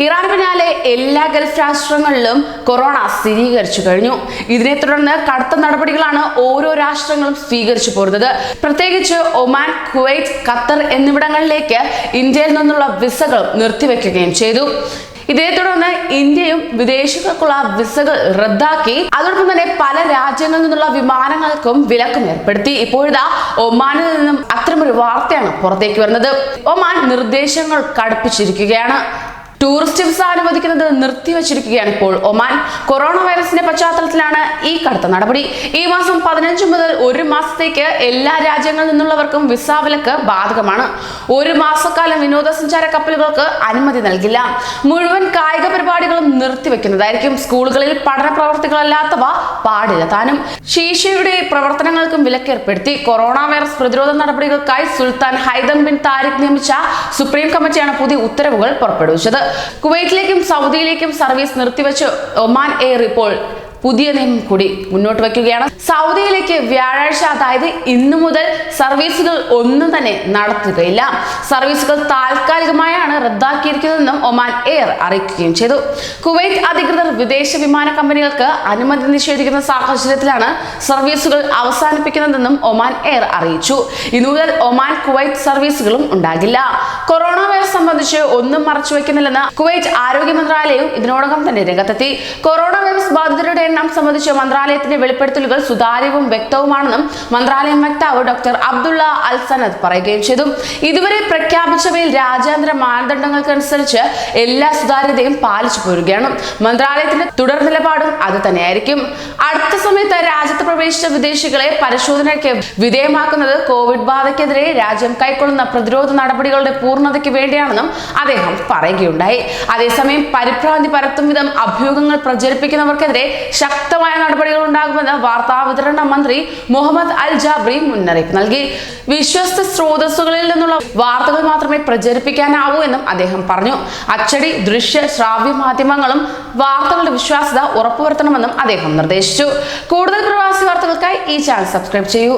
Iran പിന്നാലെ എല്ലാ Gulf രാഷ്ട്രങ്ങളിലും corona സ്ഥിരീകരിച്ചു കഴിഞ്ഞു. ഇതിനെ തുടർന്ന് കടുത്ത നടപടികളാണ് ഓരോ രാഷ്ട്രങ്ങളും സ്വീകരിച്ചു പോരുന്നത്. പ്രത്യേകിച്ച് ഒമാൻ കുവൈറ്റ് ഖത്തർ എന്നിവിടങ്ങളിലേക്ക് ഇന്ത്യയിൽ നിന്നുള്ള വിസകൾ നിർത്തിവെക്കുകയും ചെയ്തു. ഇതേ തുടർന്ന് ഇന്ത്യയും വിദേശികൾക്കുള്ള വിസകൾ റദ്ദാക്കി. അതോടൊപ്പം തന്നെ പല രാജ്യങ്ങളിൽ നിന്നുള്ള വിമാനങ്ങൾക്കും വിലക്കും ഏർപ്പെടുത്തി. ഇപ്പോഴിതാ ഒമാനിൽ നിന്നും അത്തരമൊരു വാർത്തയാണ് പുറത്തേക്ക് വരുന്നത്. ഒമാൻ നിർദ്ദേശങ്ങൾ കടുപ്പിച്ചിരിക്കുകയാണ്. ടൂറിസ്റ്റ് വിസ അനുവദിക്കുന്നത് നിർത്തിവച്ചിരിക്കുകയാണ് ഇപ്പോൾ ഒമാൻ. കൊറോണ വൈറസിന്റെ പശ്ചാത്തലത്തിലാണ് ഈ കടുത്ത നടപടി. ഈ മാസം പതിനഞ്ച് മുതൽ ഒരു മാസത്തേക്ക് എല്ലാ രാജ്യങ്ങളിൽ നിന്നുള്ളവർക്കും വിസ വിലക്ക് ബാധകമാണ്. ഒരു മാസക്കാലം വിനോദസഞ്ചാര കപ്പലുകൾക്ക് അനുമതി നൽകില്ല. മുഴുവൻ കായിക പരിപാടികളും നിർത്തിവെക്കുന്നതായിരിക്കും. സ്കൂളുകളിൽ പഠന പ്രവർത്തികളല്ലാത്തവ പാടില്ല താനും. ശീശയുടെ പ്രവർത്തനങ്ങൾക്കും വിലക്കേർപ്പെടുത്തി. കൊറോണ വൈറസ് പ്രതിരോധ നടപടികൾക്കായി സുൽത്താൻ ഹൈദം ബിൻ താരിഖ് നിയമിച്ച സുപ്രീം കമ്മിറ്റിയാണ് പുതിയ ഉത്തരവുകൾ പുറപ്പെടുവിച്ചത്. കുവൈറ്റിലേക്കും സൗദിയിലേക്കും സർവീസ് നിർത്തിവെച്ച് ഒമാൻ എയർ ഇപ്പോൾ പുതിയ നിയമം കൂടി മുന്നോട്ട് വയ്ക്കുകയാണ്. സൗദിയിലേക്ക് വ്യാഴാഴ്ച അതായത് ഇന്നു മുതൽ സർവീസുകൾ ഒന്നും തന്നെ നടത്തുകയില്ല. സർവീസുകൾ താൽക്കാലികമായാണ് റദ്ദാക്കിയിരിക്കുന്നതെന്നും ഒമാൻ എയർ അറിയിക്കുകയും ചെയ്തു. കുവൈറ്റ് അധികൃതർ വിദേശ വിമാന കമ്പനികൾക്ക് അനുമതി നിഷേധിക്കുന്ന സാഹചര്യത്തിലാണ് സർവീസുകൾ അവസാനിപ്പിക്കുന്നതെന്നും ഒമാൻ എയർ അറിയിച്ചു. ഇന്നു മുതൽ ഒമാൻ കുവൈറ്റ് സർവീസുകളും ഉണ്ടാകില്ല. കൊറോണ വൈറസ് സംബന്ധിച്ച് ഒന്നും മറച്ചുവെക്കുന്നില്ലെന്ന് കുവൈറ്റ് ആരോഗ്യ മന്ത്രാലയവും ഇതിനോടകം തന്നെ രംഗത്തെത്തി. കൊറോണ വൈറസ് ബാധിതരുടെ എണ്ണം സംബന്ധിച്ച് മന്ത്രാലയത്തിന്റെ വെളിപ്പെടുത്തലുകൾ സുതാര്യവും വ്യക്തവുമാണെന്നും മന്ത്രാലയം വക്താവ് ഡോക്ടർ അബ്ദുള്ള അൽ സനദ് പറയുകയും ചെയ്തു. ഇതുവരെ പ്രഖ്യാപിച്ചവയിൽ രാജ്യാന്തര മാനദണ്ഡങ്ങൾക്കനുസരിച്ച് എല്ലാ സുതാര്യതയും പാലിച്ചു പോരുകയാണ്. മന്ത്രാലയത്തിന്റെ തുടർ നിലപാടും അത് തന്നെയായിരിക്കും. അടുത്ത സമയത്ത് രാജ്യത്ത് പ്രവേശിച്ച വിദേശികളെ പരിശോധനയ്ക്ക് വിധേയമാക്കുന്നത് കോവിഡ് ബാധയ്ക്കെതിരെ രാജ്യം കൈക്കൊള്ളുന്ന പ്രതിരോധ നടപടികളുടെ പൂർണതയ്ക്ക് വേണ്ടിയാണെന്നും അദ്ദേഹം പറയുകയുണ്ടായി. അതേസമയം പരിഭ്രാന്തി പരത്തും വിധം അഭ്യൂഹങ്ങൾ പ്രചരിപ്പിക്കുന്നവർക്കെതിരെ ശക്തമായ നടപടികൾ ഉണ്ടാകുമെന്ന് വാർത്താവിതരണ മന്ത്രി മുഹമ്മദ് അൽ ജാബ്രി മുന്നറിയിപ്പ് നൽകി. വിശ്വസ്ത സ്രോതസ്സുകളിൽ നിന്നുള്ള വാർത്തകൾ മാത്രമേ പ്രചരിപ്പിക്കാനാവൂ എന്നും അദ്ദേഹം പറഞ്ഞു. അച്ചടി ദൃശ്യ ശ്രാവ്യ മാധ്യമങ്ങളും വാർത്തകളുടെ വിശ്വാസ്യത ഉറപ്പുവരുത്തണമെന്നും അദ്ദേഹം നിർദ്ദേശിച്ചു. കൂടുതൽ പ്രവാസി വാർത്തകൾക്കായി ഈ ചാനൽ സബ്സ്ക്രൈബ് ചെയ്യൂ.